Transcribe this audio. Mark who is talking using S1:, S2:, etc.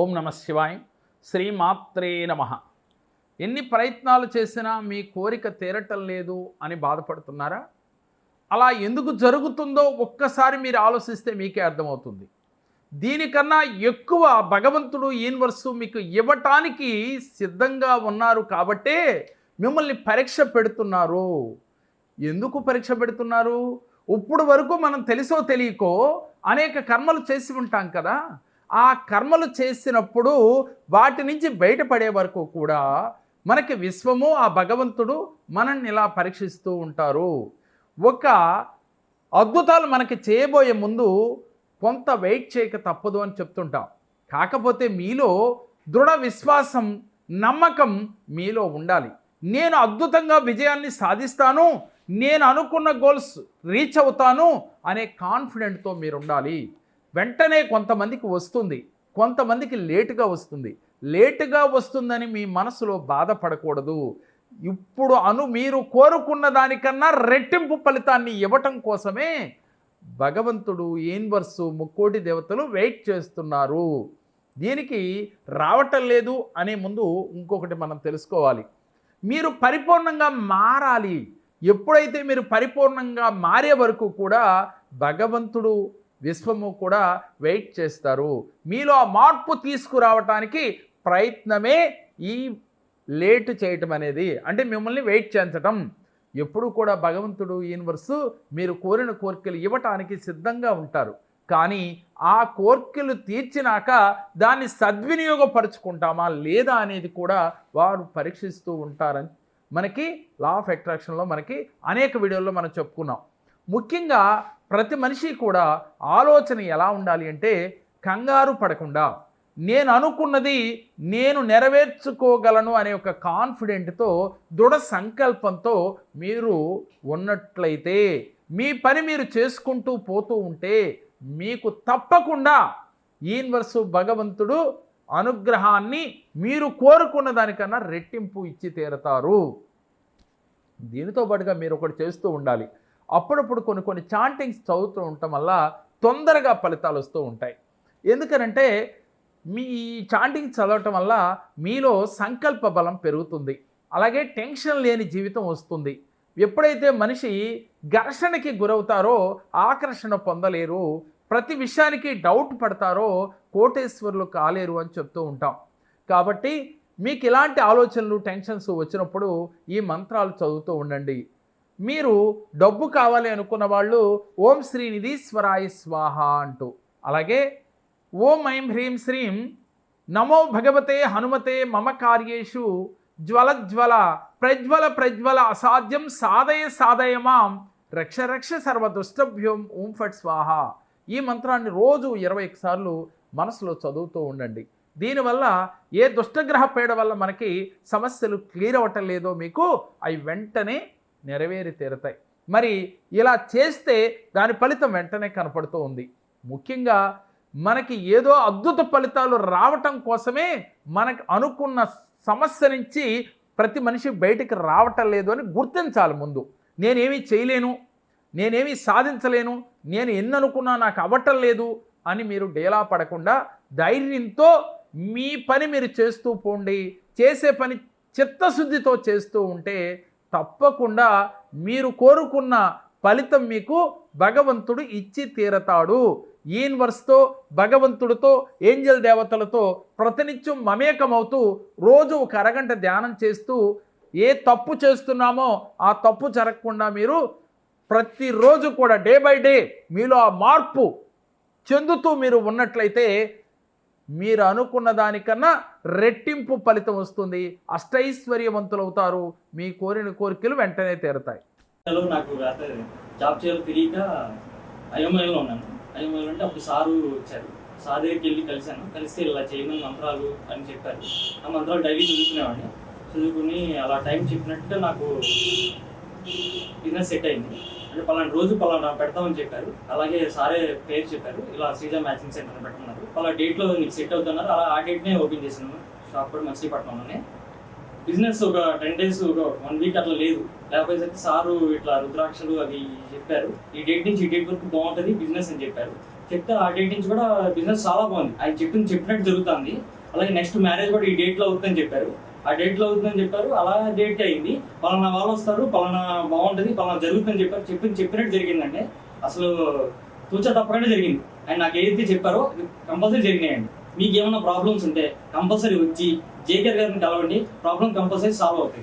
S1: ఓం నమ శివాయ. శ్రీమాత్రే నమ. ఎన్ని ప్రయత్నాలు చేసినా మీ కోరిక తీరటం లేదు అని బాధపడుతున్నారా? అలా ఎందుకు జరుగుతుందో ఒక్కసారి మీరు ఆలోచిస్తే మీకే అర్థమవుతుంది. దీనికన్నా ఎక్కువ భగవంతుడు యూనివర్సు మీకు ఇవ్వటానికి సిద్ధంగా ఉన్నారు కాబట్టే మిమ్మల్ని పరీక్ష పెడుతున్నారు. ఎందుకు పరీక్ష పెడుతున్నారు? ఇప్పుడు వరకు మనం తెలుసో తెలియకో అనేక కర్మలు చేసి ఉంటాం కదా. ఆ కర్మలు చేసినప్పుడు వాటి నుంచి బయటపడే వరకు కూడా మనకి విశ్వము ఆ భగవంతుడు మనల్ని ఇలా పరీక్షిస్తూ ఉంటారు. ఒక అద్భుతాలు మనకి చేయబోయే ముందు కొంత వెయిట్ చేయక తప్పదు అని చెప్తుంటాం. కాకపోతే మీలో దృఢ విశ్వాసం నమ్మకం మీలో ఉండాలి. నేను అద్భుతంగా విజయాన్ని సాధిస్తాను నేను అనుకున్న గోల్స్ రీచ్ అవుతాను అనే కాన్ఫిడెంట్తో మీరు ఉండాలి వెంటనే కొంతమందికి వస్తుంది. కొంతమందికి లేటుగా వస్తుంది. లేటుగా వస్తుందని మీ మనసులో బాధపడకూడదు. ఇప్పుడు అను మీరు కోరుకున్న దానికన్నా రెట్టింపు ఫలితాన్ని ఇవ్వటం కోసమే భగవంతుడు యూనివర్సు ముక్కోటి దేవతలు వెయిట్ చేస్తున్నారు. దీనికి రావటం లేదు అనే ముందు ఇంకొకటి మనం తెలుసుకోవాలి. మీరు పరిపూర్ణంగా మారాలి. ఎప్పుడైతే మీరు పరిపూర్ణంగా మారే వరకు కూడా భగవంతుడు విశ్వము కూడా వెయిట్ చేస్తారు. మీలో ఆ మార్పు తీసుకురావటానికి ప్రయత్నమే ఈ లేట్ చేయటం అనేది. అంటే మిమ్మల్ని వెయిట్ చేయించటం. ఎప్పుడు కూడా భగవంతుడు యూనివర్సు మీరు కోరిన కోరికలు ఇవ్వటానికి సిద్ధంగా ఉంటారు. కానీ ఆ కోర్కెలు తీర్చినాక దాన్ని సద్వినియోగపరుచుకుంటామా లేదా అనేది కూడా వారు పరీక్షిస్తూ ఉంటారని మనకి లా ఆఫ్ అట్రాక్షన్లో మనకి అనేక వీడియోల్లో మనం చెప్పుకున్నాం. ముఖ్యంగా ప్రతి మనిషి కూడా ఆలోచన ఎలా ఉండాలి అంటే కంగారు పడకుండా నేను అనుకున్నది నేను నెరవేర్చుకోగలను అనే ఒక కాన్ఫిడెంట్తో దృఢ సంకల్పంతో మీరు ఉన్నట్లయితే మీ పని మీరు చేసుకుంటూ పోతూ ఉంటే మీకు తప్పకుండా యూనివర్సు భగవంతుడు అనుగ్రహాన్ని మీరు కోరుకున్న దానికన్నా రెట్టింపు ఇచ్చి తీరతారు. దీనితో పాటుగా మీరు ఒకటి చేస్తూ ఉండాలి. అప్పుడప్పుడు కొన్ని కొన్ని చాంటింగ్స్ చదువుతూ ఉండటం వల్ల తొందరగా ఫలితాలు వస్తూ ఉంటాయి. ఎందుకనంటే మీ చాంటింగ్ చదవటం వల్ల మీలో సంకల్ప బలం పెరుగుతుంది. అలాగే టెన్షన్ లేని జీవితం వస్తుంది. ఎప్పుడైతే మనిషి ఘర్షణకి గురవుతారో ఆకర్షణ పొందలేరు ప్రతి విషయానికి డౌట్ పడతారో కోటేశ్వరులు కాలేరు అని చెప్తూ ఉంటాం. కాబట్టి మీకు ఇలాంటి ఆలోచనలు టెన్షన్స్ వచ్చినప్పుడు ఈ మంత్రాలు చదువుతూ ఉండండి. మీరు డబ్బు కావాలి అనుకున్న వాళ్ళు ఓం శ్రీనిధీశ్వరాయ స్వాహ అంటూ. అలాగే ఓం ఐం హ్రీం శ్రీం నమో భగవతే హనుమతే మమ కార్యేషు జ్వల జ్వల ప్రజ్వల ప్రజ్వల అసాధ్యం సాధయ సాధయ మాం రక్ష రక్ష సర్వ దుష్టభ్యం ఓం ఫట్ స్వాహ. ఈ మంత్రాన్ని రోజు ఇరవై సార్లు మనసులో చదువుతూ ఉండండి. దీనివల్ల ఏ దుష్టగ్రహ పీడ వల్ల మనకి సమస్యలు క్లియర్ అవ్వటం లేదో మీకు అవి వెంటనే నెరవేరి తీరతాయి. మరి ఇలా చేస్తే దాని ఫలితం వెంటనే కనపడుతూ ఉంది. ముఖ్యంగా మనకి ఏదో అద్భుత ఫలితాలు రావటం కోసమే మనకు అనుకున్న సమస్య నుంచి ప్రతి మనిషి బయటికి రావటం లేదు అని గుర్తించాలి ముందు. నేనేమీ చేయలేను నేనేమీ సాధించలేను నేను ఎన్ని నాకు అవ్వటం లేదు అని మీరు డేలా పడకుండా ధైర్యంతో మీ పని మీరు చేస్తూ పోండి చేసే పని చిత్తశుద్ధితో చేస్తూ ఉంటే తప్పకుండా మీరు కోరుకున్న ఫలితం మీకు భగవంతుడు ఇచ్చి తీరతాడు. యూనివర్స్తో భగవంతుడితో ఏంజల్ దేవతలతో ప్రతినిత్యం మమేకమవుతూ రోజు ఒక అరగంట ధ్యానం చేస్తూ ఏ తప్పు చేస్తున్నామో ఆ తప్పు జరగకుండా మీరు ప్రతిరోజు కూడా డే బై డే మీలో ఆ మార్పు చెందుతూ మీరు ఉన్నట్లయితే మీరు అనుకున్న దానికన్నా రెట్టింపు ఫలితం వస్తుంది. అష్టైశ్వర్యవంతులవుతారు. మీ కోరిన కోరికలు వెంటనే తీరుతాయి.
S2: నాకు జాబ్ చేయాలో తెలియక అయోమయంలో ఉన్నాను. అయోమయంలో అంటే అప్పుడు సారు వచ్చారు. సార్ దగ్గరికి వెళ్ళి కలిశాను. కలిస్తే ఇలా చేయమని మంత్రాలు అని చెప్పారు. ఆ మంత్రాలు డైలీ చదువుకునేవాడిని. చదువుకుని అలా టైం చెప్పినట్టుగా నాకు బిజినెస్ సెట్ అయింది. అంటే పలానా రోజు పలానా పెడతామని చెప్పారు. అలాగే సారే పేరు చెప్పారు. ఇలా శ్రీజా మ్యాచింగ్ సెంటర్ పెట్టమన్నారు. పలా డేట్లో నీకు సెట్ అవుతున్నారు. అలా ఆ డేట్నే ఓపెన్ చేసినాము షాప్ కూడా మచిలీపట్నంలోనే బిజినెస్ ఒక టెన్ డేస్ ఒక వన్ వీక్ అట్లా లేదు. లేకపోతే సారు ఇట్లా రుద్రాక్షలు అవి చెప్పారు. ఈ డేట్ నుంచి ఈ డేట్ వరకు బాగుంటుంది బిజినెస్ అని చెప్పారు. చెప్తే ఆ డేట్ నుంచి కూడా బిజినెస్ చాలా బాగుంది. ఆయన చెప్పింది చెప్పినట్టు జరుగుతుంది. అలాగే నెక్స్ట్ మ్యారేజ్ కూడా ఈ డేట్లో అవుతుందని చెప్పారు. ఆ డేట్లో అవుతుందని చెప్పారు. అలా డేట్ అయింది. పలానా వాళ్ళు వస్తారు పలానా బాగుంటది పలానా జరుగుతుందని చెప్పారు. చెప్పింది చెప్పినట్టు జరిగిందండి. అసలు తూచా తప్పకుండా జరిగింది. అండ్ నాకు ఏదైతే చెప్పారో కంపల్సరీ జరిగినాయండి. మీకు ఏమైనా ప్రాబ్లమ్స్ ఉంటే కంపల్సరీ వచ్చి జేకేఆర్ గారిని కలవండి. ప్రాబ్లం కంపల్సరీ సాల్వ్ అవుతాయి.